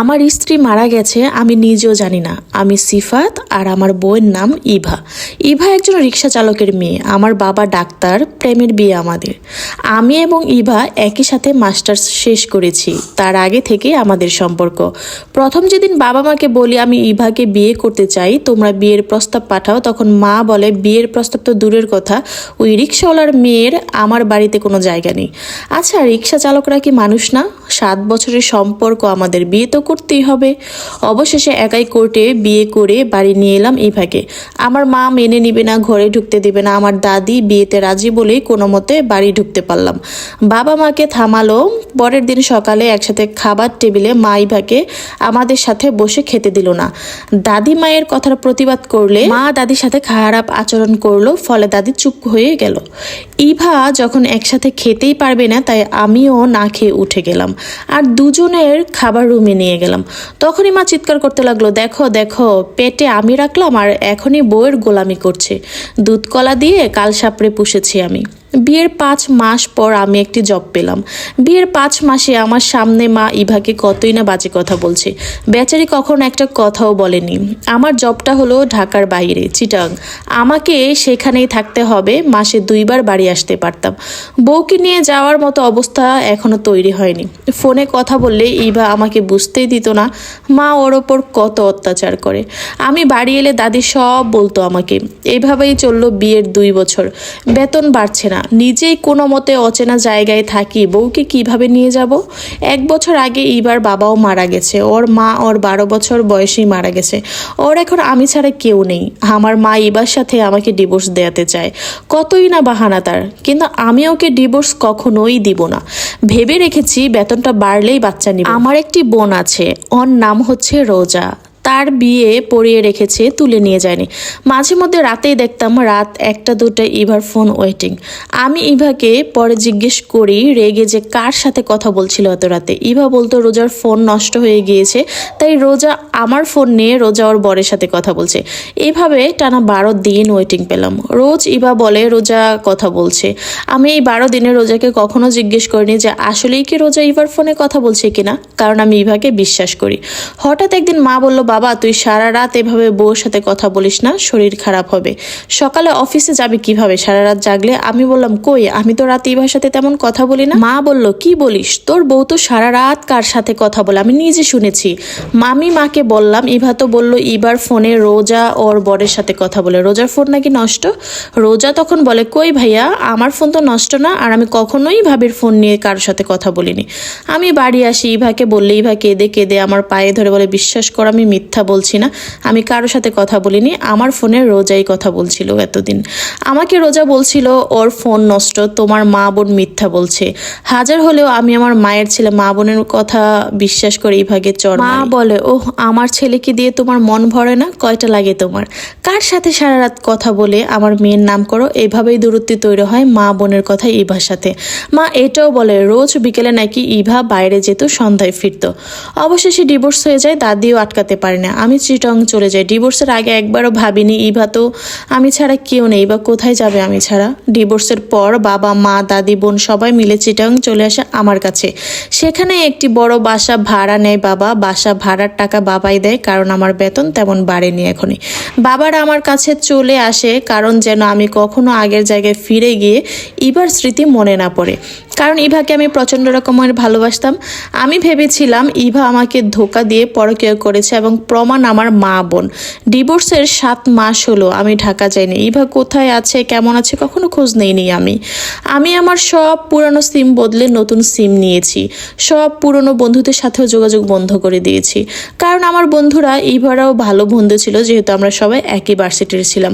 আমার স্ত্রী মারা গেছে, আমি নিজেও জানি না। আমি সিফাত আর আমার বউয়ের নাম ইভা। ইভা একজন রিক্সা চালকের মেয়ে। আমার বাবা ডাক্তার, প্রেমের বিয়ে আমাদের। আমি এবং ইভা একই সাথে মাস্টার্স শেষ করেছি, তার আগে থেকে আমাদের সম্পর্ক। প্রথম যেদিন বাবা মাকে বলি, আমি ইভাকে বিয়ে করতে চাই, তোমরা বিয়ের প্রস্তাব পাঠাও, তখন মা বলে, বিয়ের প্রস্তাব তো দূরের কথা, ওই রিক্সাওয়ালার মেয়ের আমার বাড়িতে কোনো জায়গা নেই। আচ্ছা রিক্সা চালকরা কি মানুষ না? সাত বছরের সম্পর্ক, আমাদের বিয়ে তো করতেই হবে। অবশেষে একাই কোর্টে বিয়ে করে বাড়ি নিয়ে এলাম ইভাকে। আমার মা মেনে নিবে না, ঘরে ঢুকতে দিবে না। আমার দাদি বিয়েতে রাজি বলেই কোনো মতে বাড়ি ঢুকতে পারলাম। বাবা মাকে থামালো, পরের দিন সকালে একসাথে খাবার টেবিলে মা ইভাকে আমাদের সাথে বসে খেতে দিল না। দাদি মায়ের কথার প্রতিবাদ করলে মা দাদির সাথে খারাপ আচরণ করল, ফলে দাদি চুপ হয়ে গেল। ইভা যখন একসাথে খেতেই পারবে না, তাই আমিও না খেয়ে উঠে গেলাম। আর দুজনের খাবার রুমে নিয়ে গেলাম। তখনই মা চিৎকার করতে লাগল, দেখো দেখো, পেটে আমি রাখলাম আর এখনই বউয়ের গোলামি করছে। দুধ কলা দিয়ে কাল সাপড়ে পুষেছি আমি। বিয়ের পাঁচ মাস পর আমি একটি জব পেলাম। বিয়ের পাঁচ মাসে আমার সামনে মা ইভাকে কতই না বাজে কথা বলছে। বেচারি কখনো একটা কথাও বলেনি। আমার জবটা হলো ঢাকার বাইরে, চিটাং। আমাকে সেখানেই থাকতে হবে, মাসে দুইবার বাড়ি আসতে পারতাম। বউকে নিয়ে যাওয়ার মতো অবস্থা এখনও তৈরি হয়নি। ফোনে কথা বললে ইভা আমাকে বুঝতেই দিত না, মা ওর ওপর কত অত্যাচার করে। আমি বাড়ি এলে দাদি সব বলতো আমাকে। এভাবেই চলল বিয়ের দুই বছর। বেতন বাড়ছে না। নিজেই কোনো মতে অচেনা জায়গায় থাকি। বউকে কীভাবে নিয়ে যাব? এক বছর আগে ইবার বাবাও মারা গেছে। ওর মা ওর বারো বছর বয়সেই মারা গেছে। ওর এখন আমি ছাড়া কেউ নেই। আমার মা এবার সাথে আমাকে ডিভোর্স দেওয়াতে চায়। কতই না বাহানা তার। কিন্তু আমি ওকে ডিভোর্স কখনোই দিব না। ভেবে রেখেছি বেতনটা বাড়লেই বাচ্চা নিব। আমার একটি বোন আছে। ওর নাম হচ্ছে রোজা। তার বিয়ে পড়িয়ে রেখেছে, তুলে নিয়ে যায়নি। মাঝে মধ্যে রাতেই দেখতাম রাত একটা দুটো ইভার ফোন ওয়েটিং। আমি ইভাকে পরে জিজ্ঞেস করি, রেগে যে কার সাথে কথা বলছিল এত রাতে? ইভা বলতো, রোজার ফোন নষ্ট হয়ে গিয়েছে, তাই রোজা আমার ফোন নিয়ে রোজা ওর বরের সাথে কথা বলছে। এভাবে টানা বারো দিন ওয়েটিং পেলাম। রোজ ইভা বলে, রোজা কথা বলছে। আমি এই বারো দিনে রোজাকে কখনো জিজ্ঞেস করিনি যে, আসলেই কি রোজা ইভার ফোনে কথা বলছে কিনা? কারণ আমি ইভাকে বিশ্বাস করি। হঠাৎ একদিন মা বলল বাবা, তুই সারা রাত এভাবে বউর সাথে কথা বলিস না, শরীর খারাপ হবে। সকালে অফিসে যাবে কীভাবে? সারা রাত জাগলে আমি বললাম, কই, আমি তো রাত ইভার সাথে তেমন কথা বলি না? মা বলল, কি বলিস? তোর বউ তো সারা রাত কার সাথে কথা বলে? আমি নিজে শুনেছি। মামি মাকে বললাম, ইভা তো বলল, ইবার ফোনে রোজা ওর বরের সাথে কথা বলে। রোজার ফোন নাকি নষ্ট? রোজা তখন বলে, কই ভাইয়া, আমার ফোন তো নষ্ট না, আর আমি কখনোই ভাবির ফোন নিয়ে কারোর সাথে কথা বলিনি। আমি বাড়ি আসি, ইভাকে বললে, ইভা, কেঁদে কেঁদে আমার পায়ে ধরে বলে, বিশ্বাস কর, আমি মিথ্যা বলছি না। আমি কারোর সাথে কথা বলিনি। আমার ফোনে রোজাই কথা বলছিল এতদিন। আমাকে রোজা বলছিল ওর ফোন নষ্ট তোমার মা বোন মিথ্যা বলছে। হাজার হলেও আমি আমার মায়ের ছেলে মা বোনের কথা বিশ্বাস করে ইভাগে চর মা বলে ওহ আমার ছেলেকে দিয়ে তোমার মন ভরে না? কয়টা লাগে তোমার? কার সাথে সারা রাত কথা বলে আমার মেয়ের নাম করো? এভাবেই দূরত্ব তৈরি হয় মা বোনের কথা ইভার সাথে মা এটাও বলে রোজ বিকেলে নাকি ইভা বাইরে যেত সন্ধ্যায় ফিরত। অবশেষে ডিভোর্স হয়ে যায় দাদিও আটকাতে পারে না। আমি চিটং চলে যাই। ডিভোর্সের আগে একবারও ভাবিনি ইভা তো আমি ছাড়া কেউ নেই বা কোথায় যাবে আমি ছাড়া? ডিভোর্সের পর বাবা, মা, দাদি, বোন সবাই মিলে চিটং চলে আসে আমার কাছে। সেখানে একটি বড় বাসা ভাড়া নেয় বাবা। বাসা ভাড়ার টাকা বাবাই দেয়, কারণ আমার বেতন তেমন বাড়েনি এখনই। বাবার আমার কাছে চলে আসে, কারণ যেন আমি কখনো আগের জায়গায় ফিরে গিয়ে ইভার স্মৃতি মনে না পড়ে। কারণ ইভাকে আমি প্রচণ্ড রকমের ভালোবাসতাম। আমি ভেবেছিলাম ইভা আমাকে ধোকা দিয়ে পরকীয় করেছে এবং প্রমাণ আমার মা বোন। ডিভোর্সের সাত মাস হলো, আমি ঢাকা যাইনি। ইভা কোথায় আছে, কেমন আছে, কখনো খোঁজ নেইনি আমি। আমি আমার সব পুরানো সিম বদলে নতুন সিম নিয়েছি। সব পুরনো বন্ধুদের সাথেও যোগাযোগ বন্ধ করে দিয়েছি। কারণ আমার বন্ধুরা ইভারাও ভালো বন্ধু ছিল, যেহেতু আমরা সবাই একই ভার্সিটির ছিলাম।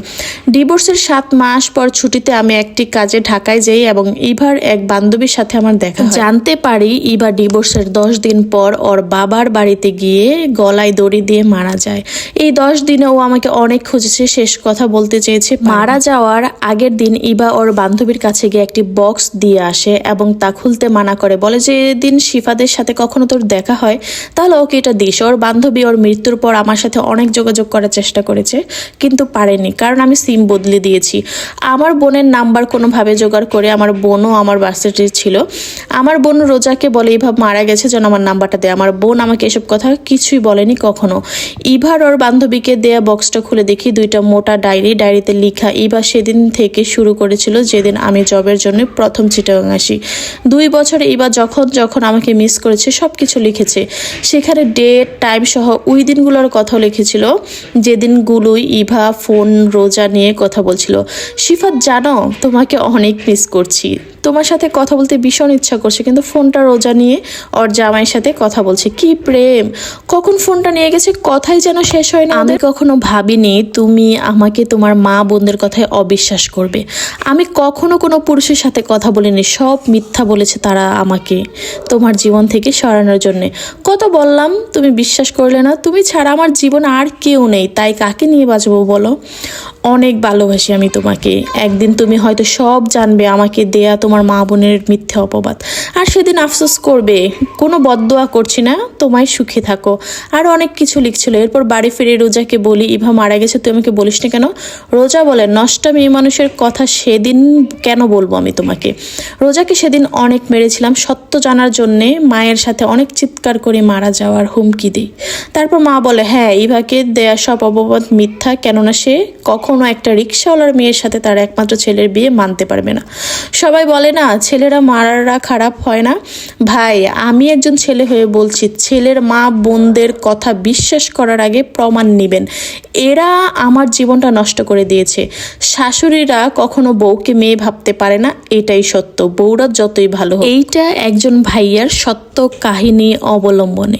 ডিভোর্সের সাত মাস পর ছুটিতে আমি একটি কাজে ঢাকায় যাই এবং ইভার এক বান্ধবীর সাথে আমার দেখা জানতে পারি ইভা ডিভোর্সের দশ দিন পর ওর বাবার বাড়িতে গিয়ে গলায় দড়ি দিয়ে মারা যায়। এই দশ দিনে ও আমাকে অনেক খুঁজেছে শেষ কথা বলতে চেয়েছে। মারা যাওয়ার আগের দিন ইভা ওর বান্ধবীর কাছে গিয়ে একটি বক্স দিয়ে আসে এবং তা খুলতে মানা করে। বলে যে দিন শিফাদের সাথে কখনো তোর দেখা হয়? তাহলে ওকে এটা দিস। ওর বান্ধবী ওর মৃত্যুর পর আমার সাথে অনেক যোগাযোগ করার চেষ্টা করেছে কিন্তু পারেনি। কারণ আমি সিম বদলে দিয়েছি। আমার বোনের নাম্বার কোনোভাবে জোগাড় করে আমার বোনও আমার ভার্সিটির ছিল। আমার বোন রোজাকে বলে, ইভা মারা গেছে, যেন আমার নাম্বারটা দেয় আমার বোন আমাকে এসব কথা কিছুই বলেনি কখনো। ইভার ওর বান্ধবীকে দেয়া বক্সটা খুলে দেখি, দুইটা মোটা ডায়েরি, ডায়েরিতে লিখা, ইভা সেদিন থেকে শুরু করেছিল যেদিন আমি জবের জন্য প্রথম চিটাগাং আসি। দুই বছরে ইভা যখন যখন আমাকে মিস করেছে সব কিছু লিখেছে। সেখানে ডেট, টাইম সহ ওই দিনগুলোর কথাও লিখেছিল যেদিনগুলোই ইভা, ফোন, রোজা নিয়ে কথা বলছিল। শিফাত, জানো, তোমাকে অনেক মিস করছি। তোমার সাথে কথা বলতে ভীষণ ইচ্ছা করছে, কিন্তু ফোনটা রোজা নিয়ে ওর জামাইয়ের সাথে কথা বলছে। কি প্রেম! কখন ফোনটা নিয়ে গেছে? কথাই যেন শেষ হয় না। আমি কখনো ভাবিনি তুমি আমাকে তোমার মা বোনদের কথায় অবিশ্বাস করবে। আমি কখনো কোনো পুরুষের সাথে কথা বলিনি, সব মিথ্যা বলেছে তারা আমাকে তোমার জীবন থেকে সরানোর জন্যে। কত বললাম, তুমি বিশ্বাস করলে না, তুমি ছাড়া আমার জীবন আর কেউ নেই, তাই কাকে নিয়ে বাঁচবো বলো? অনেক ভালোবাসি আমি তোমাকে। একদিন তুমি হয়তো সব জানবে আমাকে দেয়া তোমার মা বোনের মিথ্যে অপবাদ। আর সেদিন আফসোস করবে, কোনো বদদোয়া করছি না, তোমায় সুখে থাকো। আর অনেক কিছু লিখছিল, এরপর বাড়ি ফিরে রোজাকে বলি, ইভা মারা গেছে, তুই আমাকে বলিস না কেন? রোজা বলে নষ্টা মেয়ে মানুষের কথা সেদিন কেন বলব আমি তোমাকে? রোজাকে সেদিন অনেক মেরেছিলাম, সত্য জানার জন্যে মায়ের সাথে অনেক চিৎকার করে মারা যাওয়ার হুমকি দিই। তারপর মা বলে হ্যাঁ ইভাকে দেয়া সব অপবাদ মিথ্যা, কেননা সে কখনো একটা রিক্সাওয়ালার মেয়ের সাথে তার একমাত্র ছেলের বিয়ে মানতে পারবে না। সবাই বলে, না, ছেলেরা মারারা খারাপ হয় না। ভাই, আমি একজন ছেলে হয়ে বলছি, ছেলের মা বোনদের কথা বিশ্বাস করার আগে প্রমাণ নেবেন। এরা আমার জীবনটা নষ্ট করে দিয়েছে। শাশুড়িরা কখনো বউকে মেয়ে ভাবতে পারে না, এটাই সত্য। বউরা যতই ভালো এইটা একজন ভাইয়ার সত্য কাহিনী অবলম্বনে।